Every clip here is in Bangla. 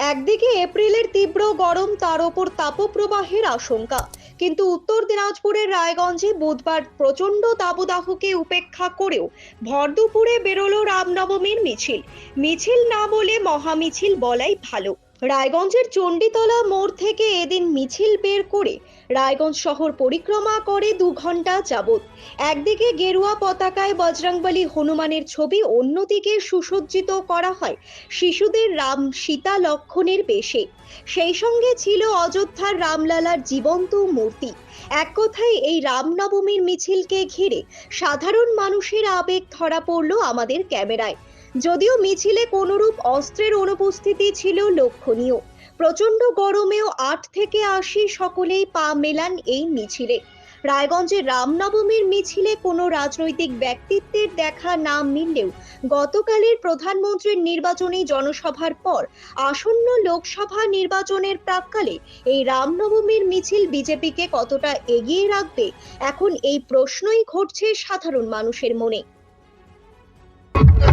একদিকে এপ্রিলের তীব্র গরম, তার ওপর তাপপ্রবাহের আশঙ্কা। কিন্তু উত্তর দিনাজপুরের রায়গঞ্জে বুধবার প্রচণ্ড দাবদাহকে উপেক্ষা করেও ভরদুপুরে বেরোলো রামনবমীর মিছিল। মিছিল না বলে মহামিছিল বলাই ভালো। রায়গঞ্জের চণ্ডীতলা মোড় থেকে এদিন মিছিল বের করে রায়গঞ্জ শহর পরিক্রমা করে দু ঘণ্টা যাবৎ। একদিকে গেরুয়া পতাকায় বজরংবলী হনুমানের ছবি, অন্যদিকে সুসজ্জিত করা হয় শিশুদের রাম সীতা লক্ষণের বেশে। সেই সঙ্গে ছিল অযোধ্যার রামলালার জীবন্ত মূর্তি। এক কথায় এই রামনবমীর মিছিলকে ঘিরে সাধারণ মানুষের আবেগ ধরা পড়ল আমাদের ক্যামেরায়। যদিও মিছিলে কোনরূপ অস্ত্রের অনুপস্থিতি ছিল লক্ষণীয়। প্রচণ্ড গরমেও আট থেকে আশি সকলেই পা মেলান এই মিছিলে। রায়গঞ্জে রামনবমীর মিছিলে কোনো রাজনৈতিক ব্যক্তিত্বের দেখা না মিললেও গতকালের প্রধানমন্ত্রীর নির্বাচনী জনসভার পর আসন্ন লোকসভা নির্বাচনের প্রাককালে এই রামনবমীর মিছিল বিজেপিকে কতটা এগিয়ে রাখবে, এখন এই প্রশ্নই ঘটছে সাধারণ মানুষের মনে।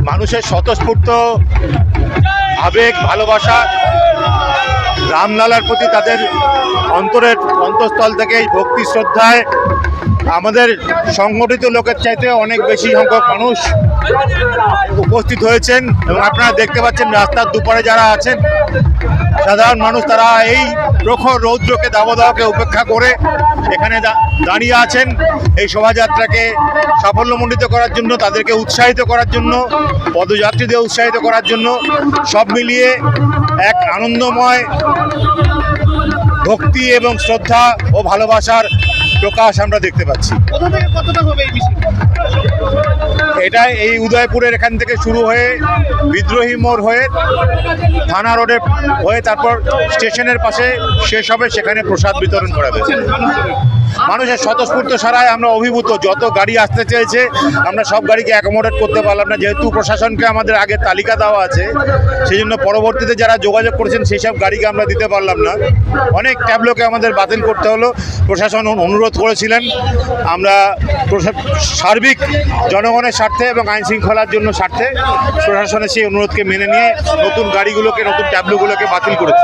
মানুষের স্বতঃস্ফূর্ত আবেগ, ভালোবাসা রামলালার প্রতি তাদের অন্তরের অন্তঃস্থল থেকে এই ভক্তি, শ্রদ্ধায় আমাদের সংগঠিত লোকের চাইতে অনেক বেশি সংখ্যক মানুষ উপস্থিত হয়েছেন এবং আপনারা দেখতে পাচ্ছেন রাস্তার দুপারে যারা আছেন, সাধারণ মানুষ তারা এই প্রখর রৌদ্রকে দাবদাহকে উপেক্ষা করে এখানে দাঁড়িয়ে আছেন। এই শোভাযাত্রাকে সাফল্যমণ্ডিত করার জন্য, তাদেরকে উৎসাহিত করার জন্য, পদযাত্রীদের উৎসাহিত করার জন্য সব মিলিয়ে এক আনন্দময় ভক্তি এবং শ্রদ্ধা ও ভালোবাসার প্রকাশ আমরা দেখতে পাচ্ছি। এটা এই উদয়পুরের এখান থেকে শুরু হয়ে বিদ্রোহী মোড় হয়ে থানা রোডে হয়ে তারপর স্টেশনের পাশে শেষ হবে সেখানে প্রসাদ বিতরণ করা হয়েছে। মানুষের স্বতঃস্ফূর্ত সারায় আমরা অভিভূত যত গাড়ি আসতে চেয়েছে আমরা সব গাড়িকে অ্যাকোমোডেট করতে পারলাম না। যেহেতু প্রশাসনকে আমাদের আগে তালিকা দেওয়া আছে সেই জন্য পরবর্তীতে যারা যোগাযোগ করেছেন সেই সব গাড়িকে আমরা দিতে পারলাম না। অনেক ট্যাবলোকে আমাদের বাতিল করতে হলো। প্রশাসন অনুরোধ করেছিলেন, আমরা সার্বিক জনগণের স্বার্থে এবং আইন শৃঙ্খলার জন্য স্বার্থে প্রশাসনের সেই অনুরোধকে মেনে নিয়ে নতুন গাড়িগুলোকে, নতুন ট্যাবলোগুলোকে বাতিল করেছে।